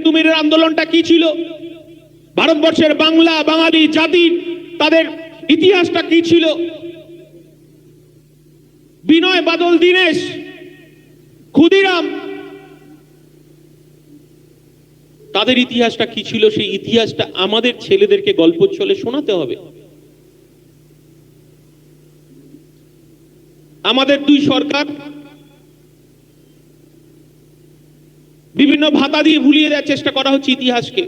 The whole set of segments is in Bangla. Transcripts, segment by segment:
তিতুমিরের আন্দোলনটা কি ছিল? ভারতবর্ষের বাংলা, বাঙালি জাতির তাদের ইতিহাসটা কি ছিল? বিনয় বাদল, দীনেশ, ক্ষুদিরাম, তাদের ইতিহাসটা কি ছিল? সেই ইতিহাসটা আমাদের ছেলেদেরকে গল্প চলে শোনাতে হবে। আমাদের দুই সরকার বিভিন্ন ভাতা দিয়ে ভুলিয়ে দেওয়ার চেষ্টা করা হচ্ছে ইতিহাসকে।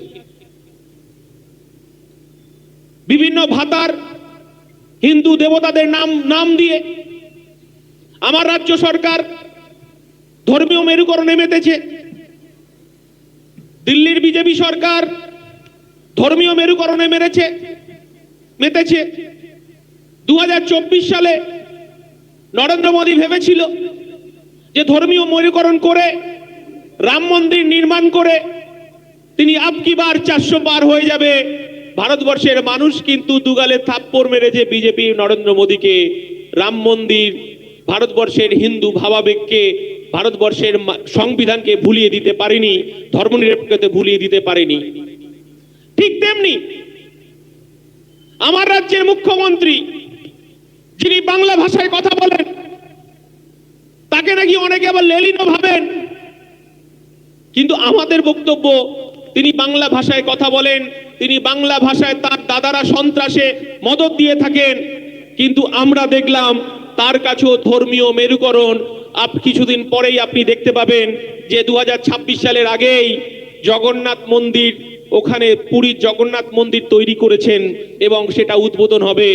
বিভিন্ন ভাতার হিন্দু দেবতাদের নাম নাম দিয়ে আমার রাজ্য সরকার ধর্মীয় মেরুকরণে মেতেছে দিল্লির বিজেপি সরকার ধর্মীয় মেরুকরণে মেরেছে, মেতেছে। দু হাজার চব্বিশ সালে নরেন্দ্র মোদী ভেবেছিল যে ধর্মীয় মেরুকরণ করে রাম মন্দির নির্মাণ করে তিনি আপকি বার চারশো পার হয়ে যাবে। ভারতবর্ষের মানুষ কিন্তু দুগালে থাপ্পড় মেরেছে বিজেপি নরেন্দ্র মোদীকে। রাম মন্দির ভারতবর্ষের হিন্দু ভাবাবেগকে, ভারতবর্ষের সংবিধানকে ভুলিয়ে দিতে পারেনি ধর্মনিরপেক্ষতে ভুলিয়ে দিতে পারেনি। ঠিক তেমনি আমার রাজ্যের মুখ্যমন্ত্রী, যিনি বাংলা ভাষায় কথা বলেন, তাকে নাকি অনেকে আবার লেলিনও ভাবেন। কিন্তু আমাদের বক্তব্য, তিনি বাংলা ভাষায় কথা বলেন, তিনি বাংলা ভাষায় তার দাদারা সন্ত্রাসে মদত দিয়ে থাকেন, কিন্তু আমরা দেখলাম তার কাছেও ধর্মীয় মেরুকরণ। আপ, কিছুদিন পরেই আপনি দেখতে পাবেন যে দু হাজার ছাব্বিশ সালের আগেই জগন্নাথ মন্দির ওখানে পুরীর জগন্নাথ মন্দির তৈরি করেছেন এবং সেটা উদ্বোধন হবে।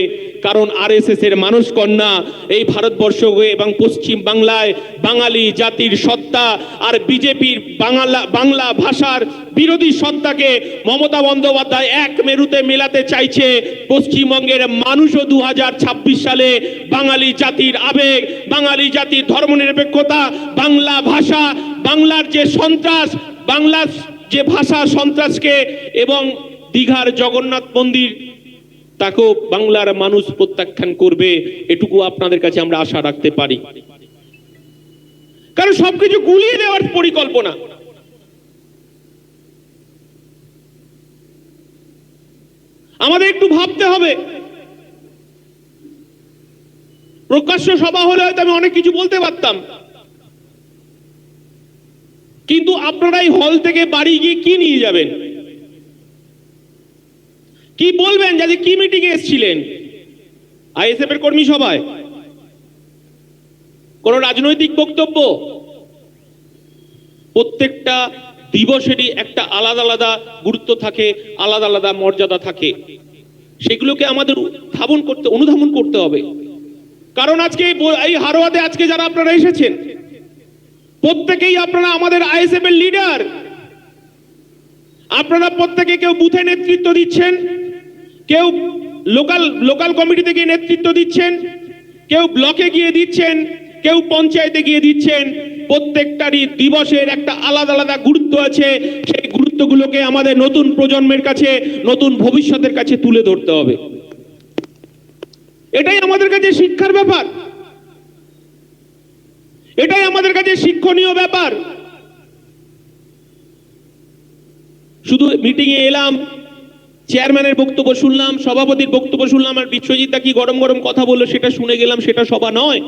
কারণ আরএসএস এর মানুষ কন্যা এই ভারতবর্ষ এবং পশ্চিম বাংলায় বাঙালি জাতির সত্তা আর বিজেপির বাংলা বাংলা ভাষার বিরোধী সত্তাকে মমতা বন্দ্যোপাধ্যায় এক মেরুতে মেলাতে চাইছে। পশ্চিমবঙ্গের মানুষও দু হাজার ছাব্বিশ সালে বাঙালি জাতির আবেগ, বাঙালি জাতির ধর্মনিরপেক্ষতা, বাংলা ভাষা, বাংলার যে সন্ত্রাস, বাংলার যে ভাষা সন্ত্রাসকে এবং দীঘার জগন্নাথ মন্দির, তাকেও বাংলার মানুষ প্রত্যাখ্যান করবে, এটুকু আপনাদের কাছে আমরা আশা রাখতে পারি। কারণ সবকিছু গুলিয়ে দেওয়ার পরিকল্পনা। আমাদের একটু ভাবতে হবে। প্রকাশ্য সভা হলে হয়তো আমি অনেক কিছু বলতে পারতাম। কিন্তু আপনারা এই হল থেকে বাড়ি গিয়ে কি নিয়ে যাবেন? কি বলবেন যে কি মিটিং এসেছিলেন? আইএসএফ এর কর্মী সভায়? কোন রাজনৈতিক বক্তব্য? প্রত্যেকটা দিবসেরই একটা আলাদা আলাদা গুরুত্ব থাকে, আলাদা আলাদা মর্যাদা থাকে। সেগুলোকে আমাদের ধাবন করতে, অনুধাবন করতে হবে। কারণ আজকে এই হারোয়াতে আজকে যারা আপনারা এসেছেন প্রত্যেকেই আপনারা আমাদের আইএসএফ এর লিডার আপনারা প্রত্যেকে কেউ বুথে নেতৃত্ব দিচ্ছেন, কেউ লোকাল লোকাল কমিটি থেকে নেতৃত্ব দিচ্ছেন, কেউ ব্লকে গিয়ে দিচ্ছেন, কেউ পঞ্চায়েতে গিয়ে দিচ্ছেন। প্রত্যেকটারই দিবসের একটা আলাদা আলাদা গুরুত্ব আছে। সেই গুরুত্বগুলোকে আমাদের নতুন প্রজন্মের কাছে, নতুন ভবিষ্যতের কাছে তুলে ধরতে হবে। এটাই আমাদের কাছে শিক্ষার ব্যাপার। এটাই আমাদের কাছে শিক্ষণীয় ব্যাপার। শুধু মিটিং এ এলাম চেয়ারম্যানের বক্তব্য শুনলাম, সভাপতির বক্তব্য শুনলাম, আর বিশ্বজিৎ দা কি গরম গরম কথা বলল সেটা শুনে গেলাম, সেটা সভা নয়।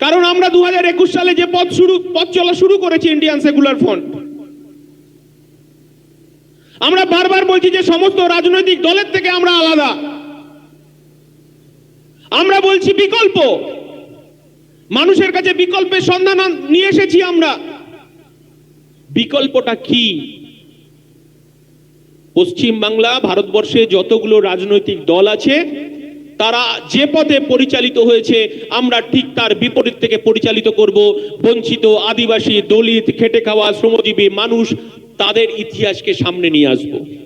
কারণ আমরা দু হাজার একুশ সালে যে পথ শুরু, পথ চলা শুরু করেছি ইন্ডিয়ান সেকুলার ফ্রন্ট আমরা বারবার বলছি যে সমস্ত রাজনৈতিক দলের থেকে আমরা আলাদা। আমরা বলছি বিকল্প। মানুষের কাছে বিকল্পের সন্ধান নিয়ে এসেছি আমরা। বিকল্পটা কি? পশ্চিম বাংলা, ভারতবর্ষে যতগুলো রাজনৈতিক দল আছে, তারা যে পথে পরিচালিত হয়েছে, আমরা ঠিক তার বিপরীত থেকে পরিচালিত করব। বঞ্চিত আদিবাসী, দলিত, খেটে খাওয়া, শ্রমজীবী মানুষ তাদের ইতিহাসকে সামনে নিয়ে আসব।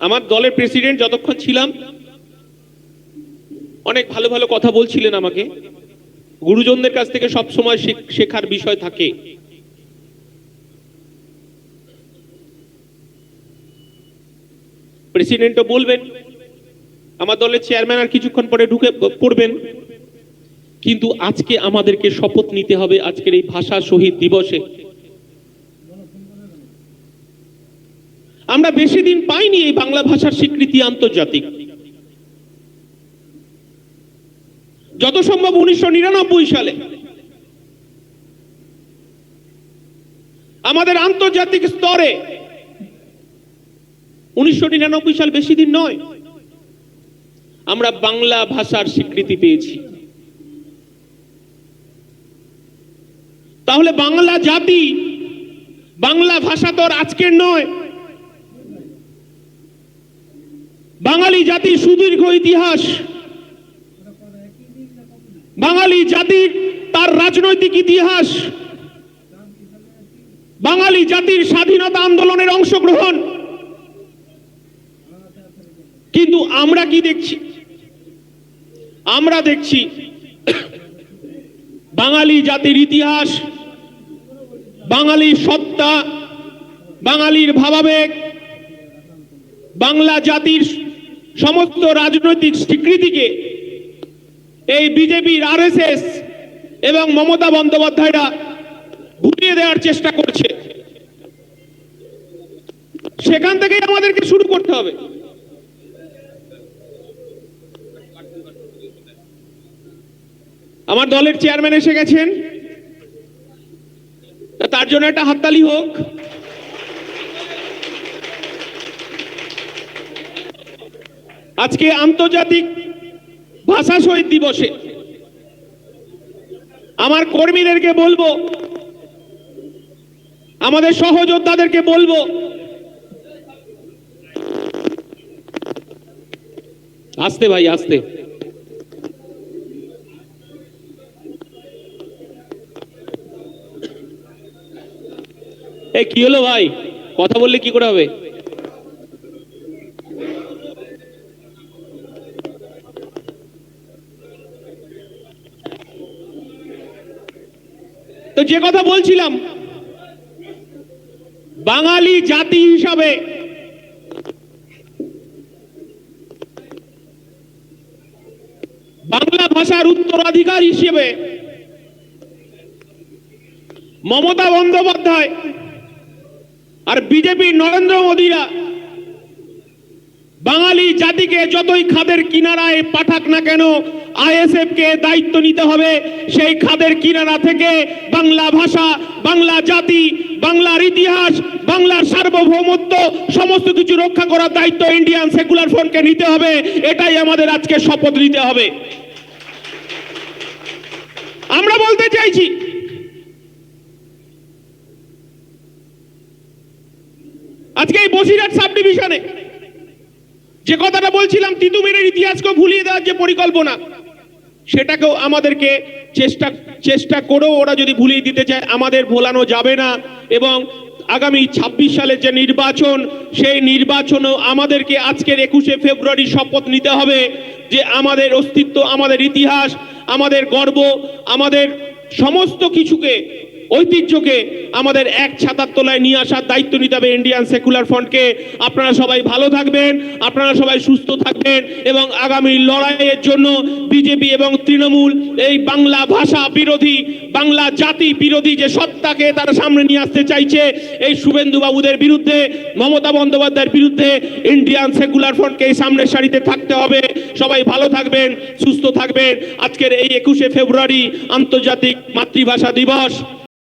আমার দলের প্রেসিডেন্ট যতক্ষণ ছিলাম, অনেক ভালো ভালো কথা বলছিলেন আমাকে। গুরুজনদের কাছ থেকে সব সময় শেখার বিষয় থাকে। প্রেসিডেন্টও বলবেন, আমার দলের চেয়ারম্যান আর কিছুক্ষণ পরে ঢুকে পড়বেন। কিন্তু আজকে আমাদেরকে শপথ নিতে হবে আজকের এই ভাষা শহীদ দিবসে। আমরা বেশি দিন পাইনি এই বাংলা ভাষার স্বীকৃতি আন্তর্জাতিক। যত সম্ভব উনিশশো নিরানব্বই সালে। আমাদের আন্তর্জাতিক স্তরে উনিশশো নিরানব্বই সাল বেশি দিন নয়। আমরা বাংলা ভাষার স্বীকৃতি পেয়েছি। তাহলে বাংলা জাতি, বাংলা ভাষা তো আজকের নয়। বাঙালি জাতির সুদীর্ঘ ইতিহাস। বাঙালি জাতির তার রাজনৈতিক ইতিহাস। বাঙালি জাতির স্বাধীনতা আন্দোলনের অংশগ্রহণ। কিন্তু আমরা কি দেখছি? আমরা দেখছি বাঙালি জাতির ইতিহাস, বাঙালির সত্তা, বাঙালির ভাবাবেগ, বাংলা জাতির সমস্ত রাজনৈতিক স্বীকৃতিকে এই বিজেপির আরএসএস এবং মমতা বন্দ্যোপাধ্যায়রা ঘুরিয়ে দেওয়ার চেষ্টা করছে। সেখান থেকেই আমাদেরকে শুরু করতে হবে। আমার দলের চেয়ারম্যান এসে গেছেন। তার জন্য একটা হাততালি হোক। আজকে আন্তর্জাতিক ভাষা শহীদ দিবসে আমার কর্মীদেরকে বলব, আমাদের সহযোদ্ধাদেরকে বলব, আসতে ভাই, আসতে। এ কি হলো ভাই? কথা বললে কি করে হবে তো যে কথা বলছিলাম, বাঙালি জাতি হিসাবে, বাংলা ভাষার উত্তরাধিকার হিসেবে মমতা বন্দ্যোপাধ্যায় আর বিজেপি নরেন্দ্র মোদীরা বাঙালি জাতিকে যতই খাদের কিনারায় পাঠাক না কেন আইএসএফ কে দায়িত্ব নিতে হবে। সেই খাদের কিনারা থেকে বাংলা ভাষা, বাংলা জাতি, বাংলার ইতিহাস, বাংলার সার্বভৌমত্ব, সমস্ত কিছু রক্ষা করার দায়িত্ব ইন্ডিয়ান সেকুলার ফ্রন্টকে নিতে হবে। এটাই আমাদের আজকে শপথ নিতে হবে। আমরা বলতে চাইছি, আজকে এই বসিরহাট সাব ডিভিশনে যে কথাটা বলছিলাম, তিতুমিরের ইতিহাসকে ভুলিয়ে দেওয়ার যে পরিকল্পনা, সেটাকেও আমাদেরকে চেষ্টা চেষ্টা করেও ওরা যদি ভুলিয়ে দিতে চায়, আমাদের ভোলানো যাবে না। এবং আগামী ২৬ সালের যে নির্বাচন, সেই নির্বাচনও আমাদেরকে আজকের একুশে ফেব্রুয়ারি শপথ নিতে হবে যে আমাদের অস্তিত্ব, আমাদের ইতিহাস, আমাদের গর্ব, আমাদের সমস্ত কিছুকে ঐতিহ্যকে আমাদের এক ছাতার তলায় নিয়ে আসার দায়িত্ব নিতে হবে ইন্ডিয়ান সেকুলার ফ্রন্টকে আপনারা সবাই ভালো থাকবেন, আপনারা সবাই সুস্থ থাকবেন এবং আগামী লড়াইয়ের জন্য বিজেপি এবং তৃণমূল, এই বাংলা ভাষা বিরোধী, বাংলা জাতি বিরোধী যে সত্তাকে তারা সামনে নিয়ে আসতে চাইছে, এই শুভেন্দু বাবুদের বিরুদ্ধে, মমতা বন্দ্যোপাধ্যায়ের বিরুদ্ধে ইন্ডিয়ান সেকুলার ফ্রন্টকে এই সামনের সারিতে থাকতে হবে। সবাই ভালো থাকবেন, সুস্থ থাকবেন। আজকের এই একুশে ফেব্রুয়ারি আন্তর্জাতিক মাতৃভাষা দিবস।